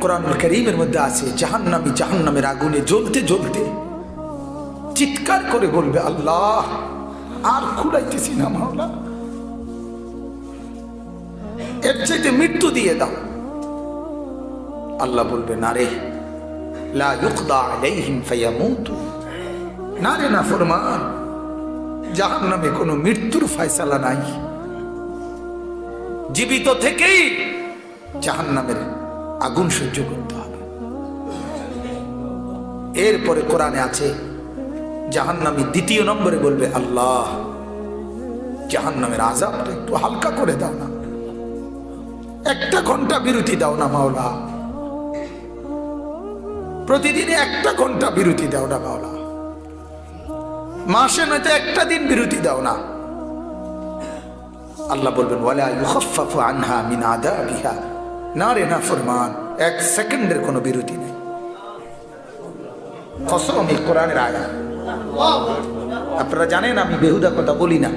কোরআন করিমের মধ্যে আছে, জাহান্নামি জাহান্নামের আগুনে জ্বলতে জ্বলতে চিৎকার করে বলবে, আল্লাহ, আর খুলাইতেছি না মাওলা। এর চাইতে মৃত্যু দিয়ে দাও। আল্লাহ বলবে, না রে না রে, না ফরমান, জাহান্নামে কোনো মৃত্যুর ফয়সালা নাই। জীবিত থেকেই জাহান্নামের আগুন সহ্য করতে হবে। এরপরে কোরআনে আছে, জাহান্নামী দ্বিতীয় নম্বরে বলবে, আল্লাহ, জাহান্নামের আজাবটা একটু হালকা করে দাও না। একটা ঘণ্টা বিরতি দাও না মাওলা। প্রতিদিনে একটা ঘণ্টা বিরতি দাও না মাওলা। মাসে নয়তো একটা দিন বিরতি দাও না। আল্লাহ বলবেন আনহা মিন আদাবিহা না রে, না ফরমান, এক সেকেন্ডের কোনো বিরতি নেই। কসম এই কোরআনের আয়া আপনারা জানেন আমি বেহুদা কথা বলি না।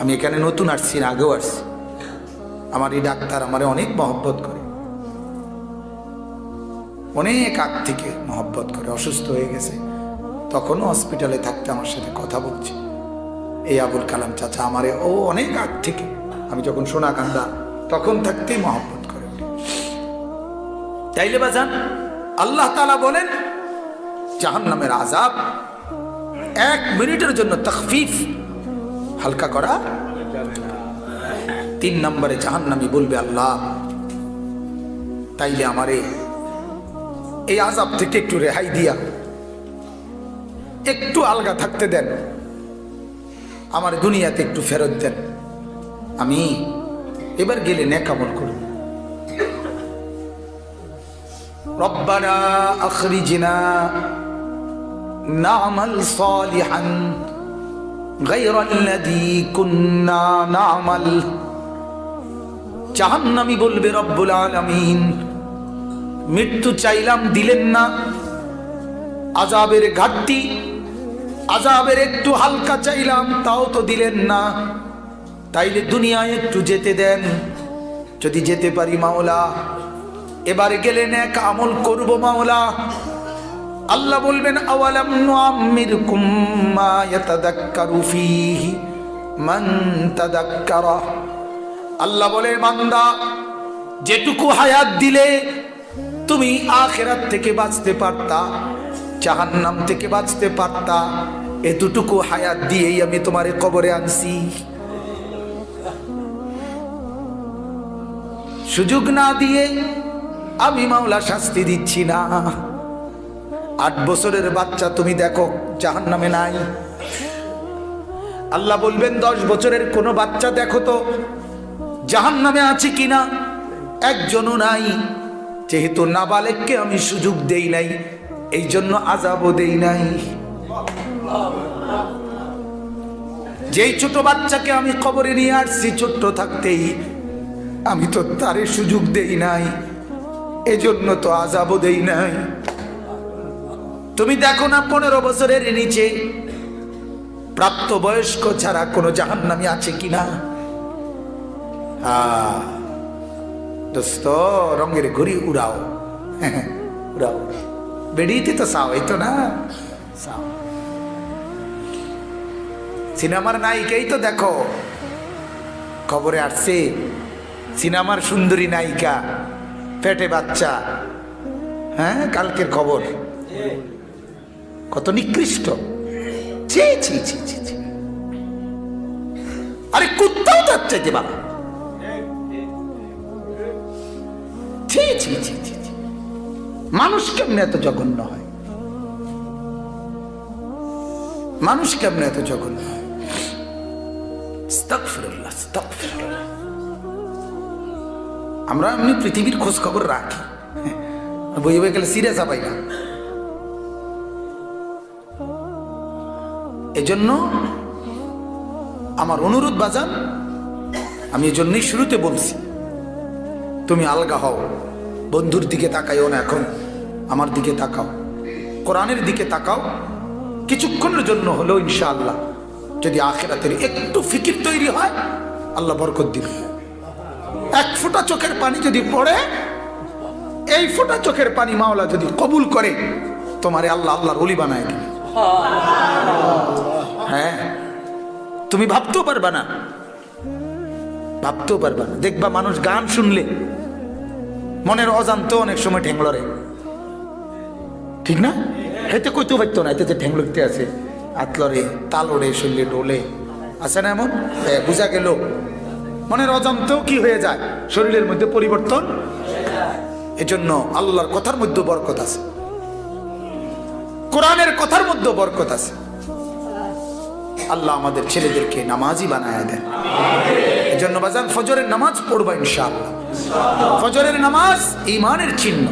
আমি এখানে নতুন আসছি না, আগেও আসছি। আমার এই ডাক্তার আমারে অনেক মহব্বত করে। অনেক আগ থেকে মহব্বত করে, অসুস্থ হয়ে গেছে। তখনও হসপিটালে থাকতে আমার সাথে কথা বলছে। এই আবুল কালাম চাচা আমারে, ও অনেক আগ থেকে। আমি যখন সোনা কান্দা তখন থাকতেই মহব্বত করে তাইলে বাজান আল্লাহ তালা বলেন জাহান নামের আজাব এক মিনিটের জন্য তখফিফ, হালকা করা। তিন নম্বরে জাহান্নামি বলবে, আল্লাহ, তাইলে আমারে এই আজাব থেকে একটু রেহাই দিয়া, একটু আলগা থাকতে দেন। আমার দুনিয়াতে একটু ফেরত দেন। আমি এবার গেলে নেকামল করব। জাহান্নামি বলবে রব্বুল আলামিন, মৃত্যু চাইলাম, দিলেন না। আজাবের ঘাটতি আজাবের একটু হালকা চাইলাম, তাও তো দিলেন না। তাইলে দুনিয়ায় একটু যেতে দেন। যদি যেতে পারি মাওলা, এবারে গেলেন এক আমল করব মাওলা। আল্লাহ বলবেন আল্লাহ বলে বান্দা, যেটুকু হায়াত দিলে তুমি আখেরাত থেকে বাঁচতে পারতা, জাহান্নাম থেকে বাঁচতে পারতা এতটুকু হায়াত দিয়েই আমি তোমারে কবরে আনছি। সুযোগ না দিয়ে আমি মামলা শাস্তি দিচ্ছি না। আট বছরের বাচ্চা তুমি দেখো জাহান নামে নাই। আল্লাহ বলবেন, দশ বছরের কোনো বাচ্চা দেখো তো জাহান নামে আছে কিনা? একজনও নাই। যেহেতু নাবালেককে আমি সুযোগ দেই নাই এই জন্য আজাবও দেই নাই। যেই ছোট বাচ্চাকে আমি খবরে নিয়ে আসছি, ছোট্ট থাকতেই আমি তো তারে সুযোগ দেই নাই, এজন্য তো আজাবও দেই নাই। তুমি দেখো না, পনেরো বছরের নিচে প্রাপ্ত বয়স্ক ছাড়া কোনো জাহান্নামি আছে কিনা? দোস্ত, রঙের ঘুড়ি উড়াও। উড়াও বেরিয়েতে তো সাও এই তো না? সাও সিনেমার নায়িকাই তো দেখো। খবরে আসছে, সিনেমার সুন্দরী নায়িকা পেটে বাচ্চা। হ্যাঁ কালকের খবর। কত নিকৃষ্ট। আরে কুত্তাও তার চাইতে বাবা। ছি। মানুষ কেমনে এত জঘন্য হয়? মানুষ কেমনে এত জঘন্য হয়? আস্তাগফিরুল্লাহ, আস্তাগফিরুল্লাহ। আমরা এমনি পৃথিবীর খোঁজ খবর রাখি। বই বই গেলে সিরিয়াস পাই না। এজন্য আমার অনুরোধ বাজান আমি এজন্যই শুরুতে বলছি তুমি আলগা হও। বন্ধুর দিকে তাকাইও না এখন আমার দিকে তাকাও। কোরআনের দিকে তাকাও। কিছুক্ষণের জন্য হলেও ইনশাআল্লাহ। যদি আখেরাতের একটু ফিকির তৈরি হয়, আল্লাহ বরকত দিবে। এক ফোঁটা চোখের পানি যদি পড়ে, এই ফোঁটা চোখের পানি মাওলা যদি কবুল করে, তোমারে আল্লাহ আল্লাহর অলি বানায় দিবে। হ্যাঁ তুমি ভাবতেও পারবা না। ভাবতেও পারবা না। দেখবা মানুষ গান শুনলে, মনের অজান্ত অনেক সময় ঠেংলরে। ঠিক না? হেতে কইতেও পারতো না, এতে যে ঠেং লইতে আছে। আতলরে, তালরে শরীরে ডোলে আছে না এমন? বুঝা গেল। মনের অজান্তেও কি হয়ে যায়? শরীরের মধ্যে পরিবর্তন? এজন্য আল্লাহর কথার মধ্যে বরকত আছে। কোরআনের কথার মধ্যে বরকত আছে। আল্লাহ আমাদের ছেলেদেরকে নামাজই বানায় দেন। এজন্য বাজান ফজরের নামাজ পড়বা ইনশাআল্লাহ। ফজরের নামাজ ইমানের চিহ্ন।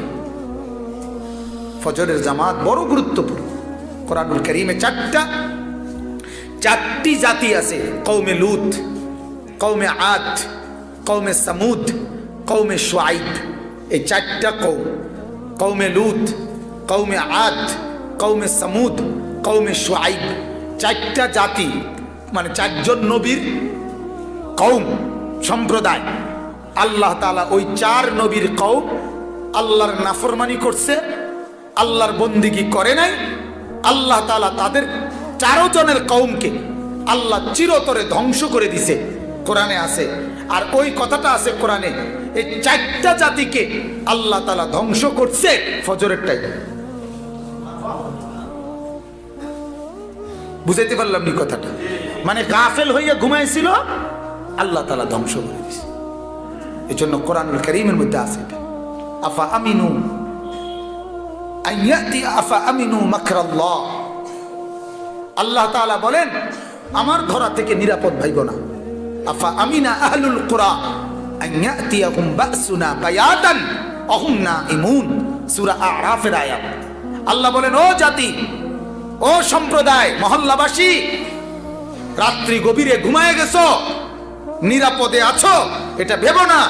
ফজরের জামাত বড় গুরুত্বপূর্ণ। কোরআনুল করিমে চারটা, চারটি জাতি আছে কৌমে লুত কৌমে আদ কৌমে সামুদ কৌমে সোয়াইব এই চারটা কৌম কৌমে লুত কৌমে আদ কৌমে সামুদ কৌমে সোয়াইব চারটা জাতি মানে চারজন নবীর কৌম সম্প্রদায়। আল্লাহ তালা ওই চার নবীর কৌম আল্লাহর নাফরমানি করছে, আল্লাহর বন্দিগি করে নাই আল্লাহ তালা তাদের চারো জনের কৌমকে আল্লাহ চিরতরে ধ্বংস করে দিছে। কোরআনে আছে। আর ওই কথাটা আছে কোরআনে, এই চারটা জাতিকে আল্লাহ তালা ধ্বংস করছে ফজরের টাইম বুঝাইতে পারলাম নি কথাটা? মানে গাফেল হইয়া ঘুমাইছিল, আল্লাহ তালা ধ্বংস করে দিছে। এই জন্য কোরআনুল করিমের মধ্যে আছে। আফা আমিনু আল্লাহ বলেন, আমার ধরা থেকে নিরাপদ ভাইব না। আফা আমিনা আহলুল কুরা আইয়াতিয়াকুম বাসুনা বায়াতান অহুম নাইমুন সূরা আরাফের আয়াত। আল্লাহ বলেন, ও জাতি, ও সম্প্রদায়, মহল্লাবাসী, রাত্রি গভীরে ঘুমায় গেছো, নিরাপদে আছো, এটা ভেবো না,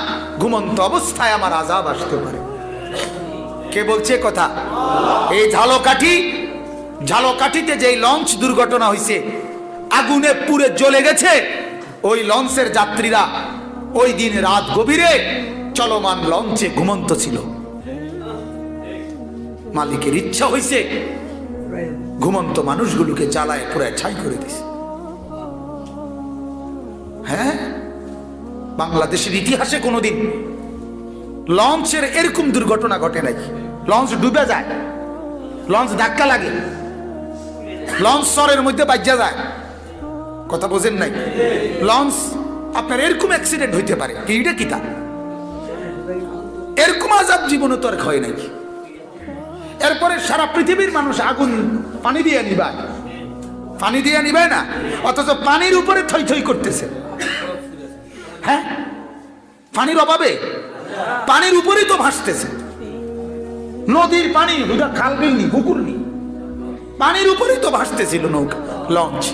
ঘুমন্ত অবস্থায় আমার আজাব আসতে পারে। কে বলছে কথা? এই ঝালকাঠি, ঝালকাঠিতে যেই লঞ্চ দুর্ঘটনা হয়েছে আগুনে পুড়ে জ্বলে গেছে, ওই লঞ্চের যাত্রীরা ওই দিন রাত গভীরে চলমান লঞ্চে ঘুমন্ত ছিল। মালিকের ইচ্ছা হয়েছে ঘুমন্ত মানুষগুলোকে জ্বালায় পুরায় ছাই করে দিছে। হ্যাঁ? বাংলাদেশের ইতিহাসে কোনোদিন লঞ্চের এরকম দুর্ঘটনা ঘটে নাই। লঞ্চ ডুবে যায়। লঞ্চ ধাক্কা লাগে। লঞ্চ সরের মধ্যে বাজ্যা যায়। কথা বোঝেন নাই? লঞ্চ আপনার এরকম অ্যাক্সিডেন্ট হইতে পারে। কি, এটা কি তা? এরকম আজাব জীবনে তো আর হয় নাই। এরপরে সারা পৃথিবীর মানুষ আগুন পানি দিয়ে নিবায়। পানি দিয়ে নিবায় না, অথচ পানির উপরে থই থই করতেছে। হ্যাঁ? পানির অভাবে? পানির উপরেই তো ভাসতেছে। নদীর পানি, হুদা খাল বিল নি পুকুর নি। পানির উপরেই তো ভাসতেছিল নৌকা। লঞ্চ।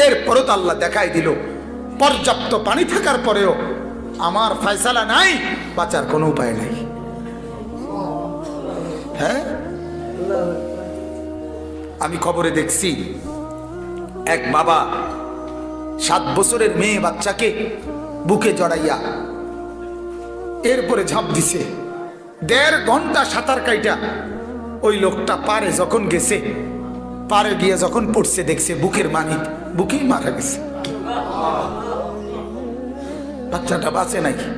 এরপরও তো আল্লাহ দেখাই দিল, পর্যাপ্ত পানি থাকার পরেও আমার ফয়সালা নাই, বাঁচার কোনো উপায় নাই। হ্যাঁ? আমি খবরে দেখছি, এক বাবা সাত বছরের মেয়ে বাচ্চাকে বুকে জড়াইয়া এরপরে ঝাঁপ দিছে। দেড় ঘণ্টা সাঁতার কাইটা ওই লোকটা পারে যখন গেছে, পারে গিয়ে যখন পড়ছে, দেখছে বুকের মানিক, বুকেই মারা গেছে। বাচ্চাটা বাঁচে নাকি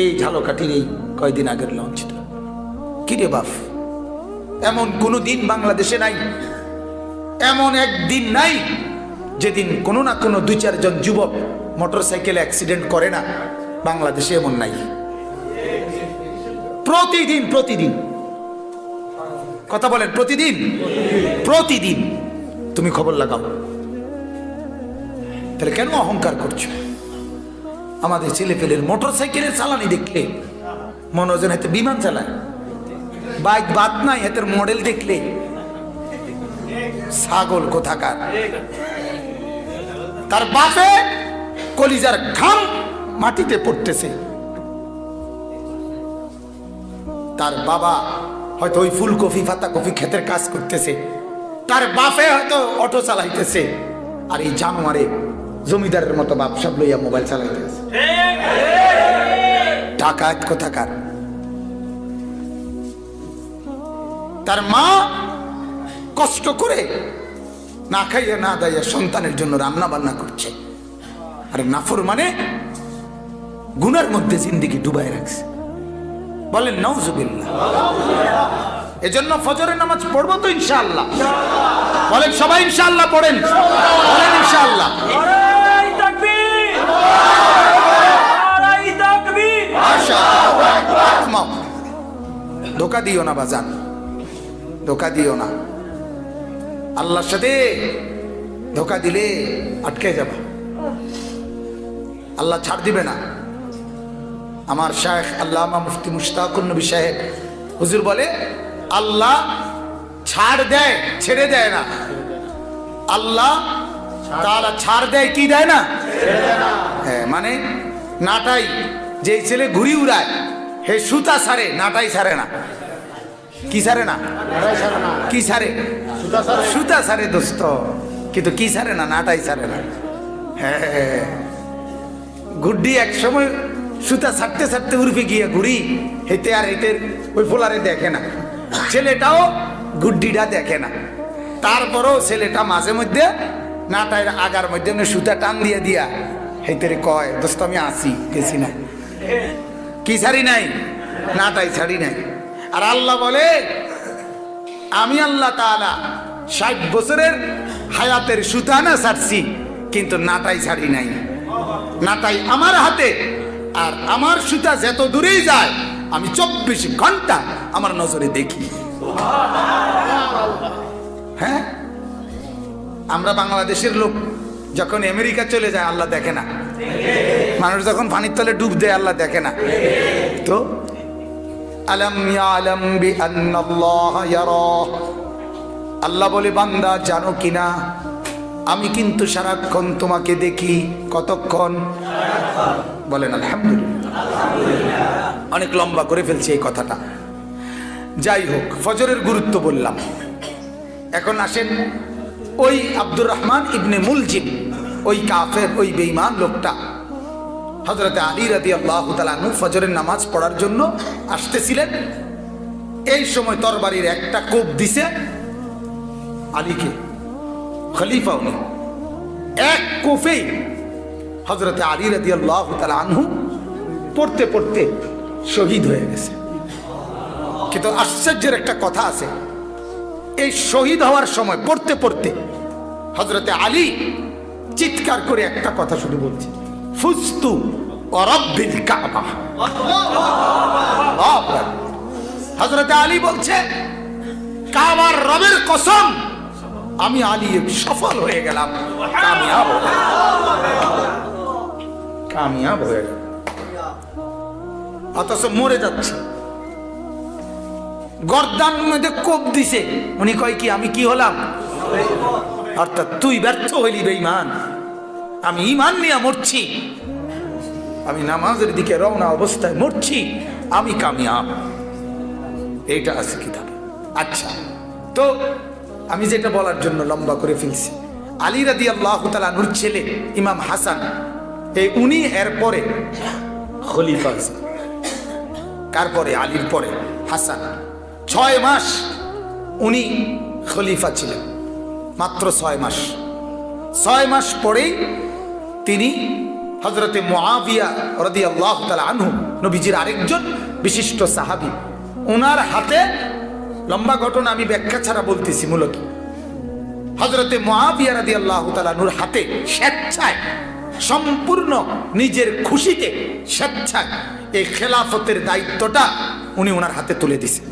এই ঝালকাঠির এই কয়দিন আগের লঞ্চটা। কিরে বাপ, এমন কোনো দিন বাংলাদেশে নাই, এমন একদিন নাই যেদিন কোনো না কোনো দুই চারজন যুবক মোটর সাইকেল অ্যাক্সিডেন্ট করে না। বাংলাদেশে এমন নাই। প্রতিদিন প্রতিদিন। কথা বলেন, প্রতিদিন? প্রতিদিন। তুমি খবর লাগাও। তাহলে কেন অহংকার করছ? আমাদের ছেলে পেলের মোটর সাইকেলের চালানি দেখলে মনে হয় যেন এতে বিমান চালায়। বাইক বাদ নাই এদের মডেল দেখলে। ছাগল কোথাকার? তার বাপে কলিজার ঘাম মাটিতে পড়তেছে। তার বাবা হয়তো ওই ফুলকপি পাতা কপি ক্ষেতের কাজ করতেছে। তার বাপে হয়তো অটো চালাইতেছে। আর এই জানোয়ারে জমিদারের মতো বাপ সব লইয়া মোবাইল চালাইতেছে। টাকা ডাকাত কোথাকার? তার মা কষ্ট করে না খাইয়া না দাইয়া সন্তানের জন্য রান্না বান্না করছে। আর নাফর মানে গুনার মধ্যে জিন্দিগি ডুবাই রাখছে। বলেন নওজুবিল্লাহ এজন্য ফজরের নামাজ পড়ব তো ইনশাআল্লাহ। বলেন সবাই ইনশাআল্লাহ পড়েন। বলেন ইনশাআল্লাহ। ধোকা দিও না বাজান। ধোকা দিও না। আল্লাহর সাথে ধোকা দিলে আটকে যাবে। আল্লাহ ছাড় দিবে না। আমার শায়েখ আল্লামা মুফতি মুশতাকুর নবী সাহেব। হুজুর বলে আল্লাহ ছাড় দেয় ছেড়ে দেয় না। আল্লাহ তারা ছাড় দেয় কি দেয় না? হ্যাঁ মানে নাটাই যে ছেলে ঘুরি উড়ায় হে সুতা সারে নাটাই সারে না। কি সারে না? কি সারে সুতা সারে দোস্ত। কিন্তু কি সারে না? নাটাই সারে না। হ্যাঁ গুড্ডি এক সময় সুতা ছাড়তে ছাড়তে উর্ফে গিয়ে ঘুরি হেতে আর হেতে ওই ফোলারে দেখে না। ছেলেটাও গুড্ডিটা দেখে না। তারপরেও ছেলেটা মাঝে মধ্যে নাটাইয়ের আগার মধ্যে সুতা টান দিয়ে দিয়া হেতেরে কয়, দোস্ত, আমি আসি, গেছি না। কি ছাড়ি নাই? নাটাই ছাড়ি নাই। আর আল্লাহ বলে, আমি আল্লাহ তাআলা ষাট বছরের হায়াতের সুতা না ছাড়ছি, কিন্তু নাটাই ছাড়ি নাই। নাটাই আমার হাতে আর আমার সুতা যত দূরেই যায়, আমি চব্বিশ ঘণ্টা আমার নজরে দেখি। হ্যাঁ? আমরা বাংলাদেশের লোক যখন আমেরিকা চলে যায়, আল্লাহ দেখে না। মানুষ যখন পানির তলে ডুব দেয়, আল্লাহ দেখে না। তো? আলম বি আল্লাহ বলে, বান্দা, জানো কিনা আমি কিন্তু সারাক্ষণ তোমাকে দেখি কতক্ষণ? বলেন, আলহামদুলিল্লাহ। অনেক লম্বা করে ফেলছি এই কথাটা। যাই হোক, ফজরের গুরুত্ব বললাম। এখন আসেন ওই আব্দুর রহমান ইবনে মুলজিম ওই কাফের, ওই বেঈমান লোকটা। হজরতে আলী রাদি আল্লাহ তালু ফজরের নামাজ পড়ার জন্য আসতেছিলেন। এই সময় তরবারির একটা কোপ দিছে আলীকে, খলিফা উনি। এক কোফেই হজরতে আলী রাদি আল্লাহ আনহু পড়তে পড়তে শহীদ হয়ে গেছে। কিন্তু আশ্চর্যের একটা কথা আছে, এই শহীদ হওয়ার সময় পড়তে পড়তে হজরতে আলী চিৎকার করে একটা কথা শুধু বলছে, ফুস্তু অরব্বিল কাবা। হজরতে আলী বলছে, কাবার রবের কসম, আমি আলী সফল হয়ে গেলাম। কামিয়াব। কামিয়াব হয়ে গেলাম অথচ মরে যাচ্ছে। গর্দান মধ্যে কোপ দিছে। উনি কয় কি, আমি কি হলাম? অর্থাৎ তুই ব্যর্থ হইলি বেঈমান। আমি ইমান নিয়ে মরছি। আমি নামাজের দিকে রওনা অবস্থায় মরছি। আমি কামিয়াব। এইটা আছে কিতাব। আচ্ছা তো আমি যেটা বলার জন্য লম্বা করে ফেলছি। আলী রাদি আল্লাহ তালানুর ছেলে, ইমাম হাসান এই উনি এর পরে। খলিফা। কার পরে? আলীর পরে। হাসান। ছয় মাস উনি খলিফা ছিলেন। মাত্র ছয় মাস। ছয় মাস পরেই তিনি হজরতে মোয়াবিয়া রদি আল্লাহ তালা আনহু নবীজির আরেকজন বিশিষ্ট সাহাবি ওনার হাতে লম্বা ঘটনা আমি ব্যাখ্যা ছাড়া বলতেছি মূলত। হজরতে মহাবিয়া রাদি আল্লাহ তালানুর হাতে স্বেচ্ছায় সম্পূর্ণ নিজের খুশিতে স্বেচ্ছায় এই খেলাফতের দায়িত্বটা উনি ওনার হাতে তুলে দিছে।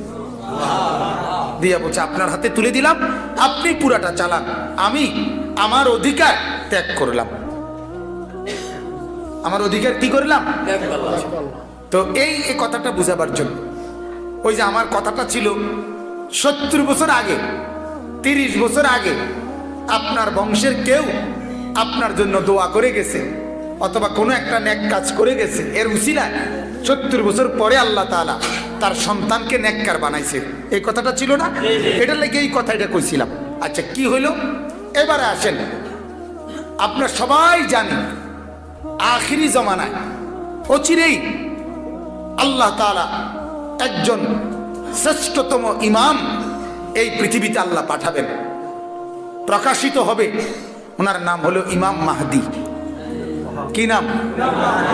দিয়া বলছে, আপনার হাতে তুলে দিলাম, আপনি পুরাটা চালান। আমি আমার অধিকার ত্যাগ করলাম। আমার অধিকার কি করলাম? তো এই কথাটা বুঝাবার জন্য। ওই যে আমার কথাটা ছিল, সত্তর বছর আগে, তিরিশ বছর আগে আপনার বংশের কেউ আপনার জন্য দোয়া করে গেছে, অথবা কোনো একটা ন্যাক কাজ করে গেছে। এর উসিলায় সত্তর বছর পরে আল্লাহ তাআলা তার সন্তানকে নেককার বানাইছে। এই কথাটা ছিল না? এটা লেগে এই কথা এটা কইছিলাম। আচ্ছা কি হইল? এবারে আসেন। আপনার সবাই জানেন, আখিরি জমানায় অচিরেই আল্লাহ তাআলা একজন শ্রেষ্ঠতম ইমাম এই পৃথিবীতে আল্লাহ পাঠাবেন। প্রকাশিত হবে ওনার নাম হলো ইমাম মাহদি। কি নাম?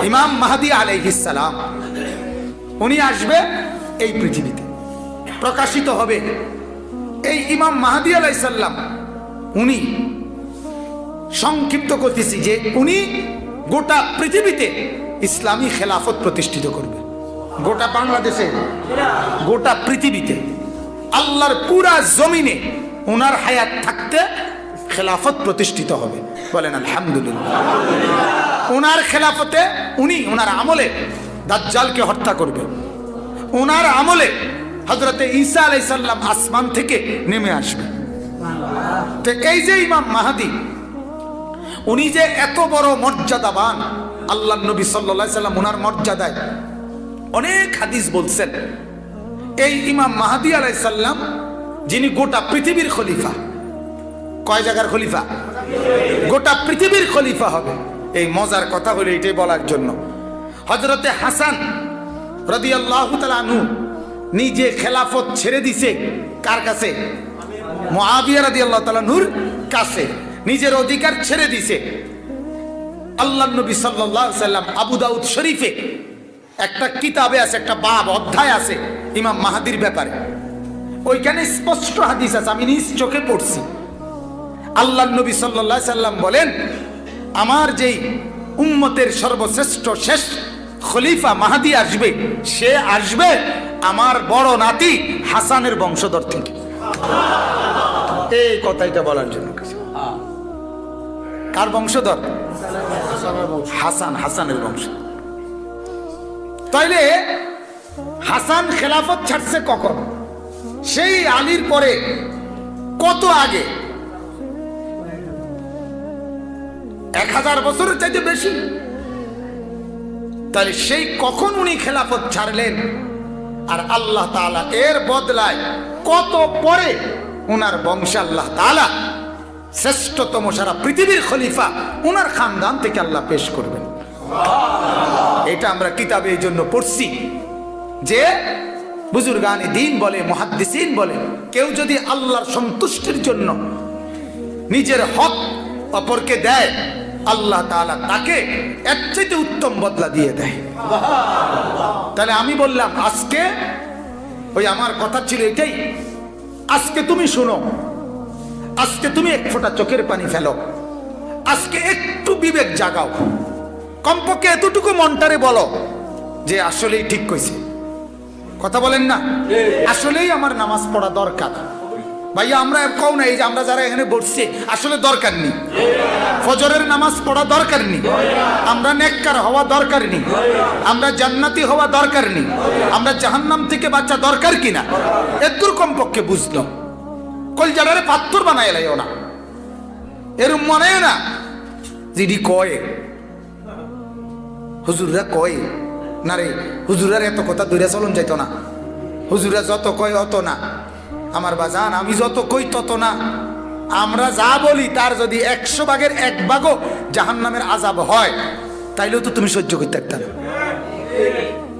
ইমাম মাহদি আলাইহিস সালাম। উনি আসবে এই পৃথিবীতে। প্রকাশিত হবে এই ইমাম মাহাদি আলাইসাল্লাম উনি সংক্ষিপ্ত করতেছি যে উনি গোটা পৃথিবীতে ইসলামী খেলাফত প্রতিষ্ঠিত করবে। গোটা বাংলাদেশে, গোটা পৃথিবীতে। আল্লাহর পুরা জমিনে ওনার হায়াত থাকতে খেলাফত প্রতিষ্ঠিত হবে। বলেন, আলহামদুলিল্লাহ। ওনার খেলাফতে উনি ওনার আমলে দাজ্জালকে হত্যা করবে ওনার আমলে হজরতে ঈসা আলাইসাল্লাম আসমান থেকে নেমে আসবে। তো এই যে ইমাম মাহাদি, উনি যে এত বড় মর্যাদাবান আল্লাহ নবী সাল্লা সাল্লাম ওনার মর্যাদায় অনেক হাদিস বলছেন। এই ইমাম মাহাদি আলাইসাল্লাম যিনি গোটা পৃথিবীর খলিফা কয় জায়গার খলিফা? গোটা পৃথিবীর খলিফা হবে। এই মজার কথা হলো এটাই বলার জন্য। হজরতে হাসান রদি আল্লাহ আনু নিজে খেলাফত ছেড়ে দিছে কার কাছে? মহাবিয়া আল্লাহ তালানুর কাছে। নিজের অধিকার ছেড়ে দিছে। আল্লাহ নবী সাল্লাহ সাল্লাম আবু দাউদ শরীফে একটা কিতাবে আছে, একটা বাব, অধ্যায় আছে ইমাম মাহাদির ব্যাপারে। ওইখানে স্পষ্ট হাদিস আছে, আমি নিজ চোখে পড়ছি। আল্লাহ নবী সাল্লাহ সাল্লাম বলেন, আমার যেই উম্মতের সর্বশ্রেষ্ঠ শেষ খলিফা মাহাদি আসবে, সে আসবে আমার বড় নাতি হাসানের বংশধর থেকে। এই কথাইটা বলার জন্য। কার বংশধর? হাসান, হাসানের বংশ। তাইলে হাসান খেলাফত ছাড়ছে কখন? সেই আলীর পরে কত আগে? এক হাজার বছরের চাইতে বেশি। তাহলে সেই কখন উনি খেলাফত ছাড়লেন? আর আল্লাহ তাআলা এর বদলায় কত পরে ওনার বংশে আল্লাহ তাআলা শ্রেষ্ঠতম সারা পৃথিবীর খলিফা ওনার খানদান থেকে আল্লাহ পেশ করবেন। এটা আমরা কিতাবে এই জন্য পড়ছি যে বুজুর্গানি দিন বলে, মহাদ্দিসিন বলে, কেউ যদি আল্লাহর সন্তুষ্টির জন্য নিজের হক অপরকে দেয় আল্লাহ তাআলা তাকে এর চাইতে উত্তম বদলা দিয়ে দেয়। তাহলে আমি বললাম আজকে ওই আমার কথা ছিল এটাই। আজকে তুমি শোনো আজকে তুমি এক ফোঁটা চোখের পানি ফেলো। আজকে একটু বিবেক জাগাও। কমপক্ষে এতটুকু মনটারে বলো যে আসলেই ঠিক কইছে। কথা বলেন না? আসলেই আমার নামাজ পড়া দরকার। ভাইয়া, আমরা কও না এই যে আমরা যারা এখানে বসছি, আসলে দরকার নেই। ফজরের নামাজ পড়া দরকার নেই। আমরা নেককার হওয়া দরকার নেই। আমরা জান্নাতি হওয়া দরকার নেই। আমরা জাহান্নাম থেকে বাচ্চা দরকার কিনা? এদুর কমপক্ষে বুঝলো। কলজারে পাথর বানাই লাইও না। এরম মনে না যিনি কয়। হুজুররা কয়, না রে, হুজুরার এত কথা দূরে চলন যাইতো না। হুজুরা যত কয় অত না। আমার বাজান, আমি যত কই তত না। আমরা যা বলি, তার যদি একশো ভাগের এক ভাগও জাহান নামের আজাব হয়, তাইলেও তো তুমি সহ্য করতে পারতাম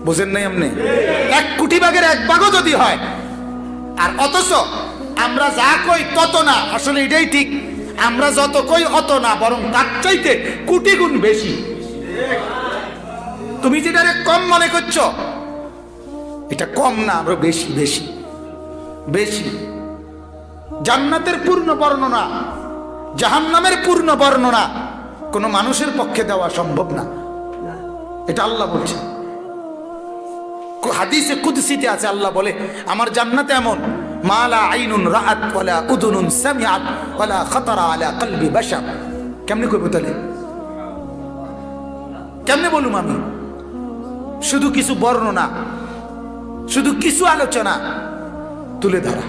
বুঝেন নাই আপনি? এক কোটি ভাগের এক ভাগও যদি হয়, আর অথচ আমরা যা কই তত না, আসলে এটাই ঠিক। আমরা যত কই অত না, বরং তার চাইতে কোটি গুণ বেশি। তুমি যেটা কম মনে করছ, এটা কম না, আমরা বেশি বেশি। বেশি। জান্নাতের পূর্ণ বর্ণনা, জাহান্নামের পূর্ণ বর্ণনা কোনো মানুষের পক্ষে দেওয়া সম্ভব না। এটা আল্লাহ বলছে হাদিসে কুদসিতে আছে, আল্লাহ বলে, আমার জান্নাতে এমন মালা আইনুন রাআত ওয়ালা উদুনুন সামিআত ওয়ালা খাতারা আলা কলবি বাশার। কেমনে কইব তাহলে? কেমনে বলুম আমি? শুধু কিছু বর্ণনা, শুধু কিছু আলোচনা তুলে ধরা।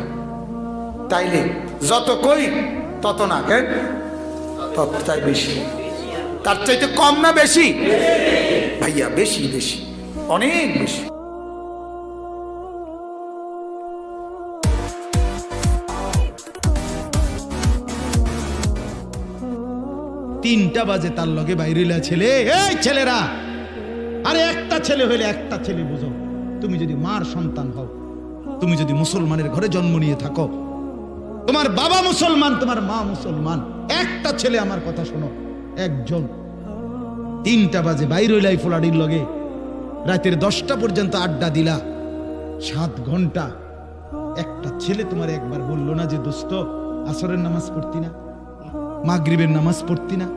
তাইলে যত কই, তত না কেন তত তাই বেশি। তার চাইতে কম না বেশি? ভাইয়া, বেশি বেশি। অনেক বেশি। তিনটা বাজে তার লগে বাইরিলা ছেলে। এই ছেলেরা! আরে একটা ছেলে হইলে একটা ছেলে বুঝো। তুমি যদি মার সন্তান হও। তুমি যদি মুসলমানের ঘরে জন্ম নিয়ে থাকো, তোমার বাবা মুসলমান, তোমার মা মুসলমান, একটা ছেলে আমার কথা শোনো, একজন। তিনটা বাজে বাইর হইলাই ফোলাডির লগে রাতের দশটা পর্যন্ত আড্ডা দিলা, সাত ঘণ্টা। একটা ছেলে তোমার একবার বলল না যে, দোস্ত, আসরের নামাজ পড়তি না, মাগরিবের নামাজ পড়তি না,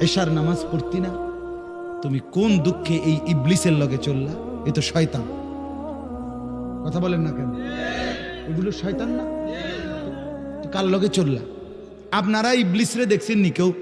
এশার নামাজ পড়তি না। তুমি কোন দুঃখে এই ইবলিসের লগে চললা? এ তো শয়তান। কথা বলেন না কেন? এগুলো শয়তান না? কার লগে চললা? আপনারা ইবলিসরে দেখছেন নি কেউ?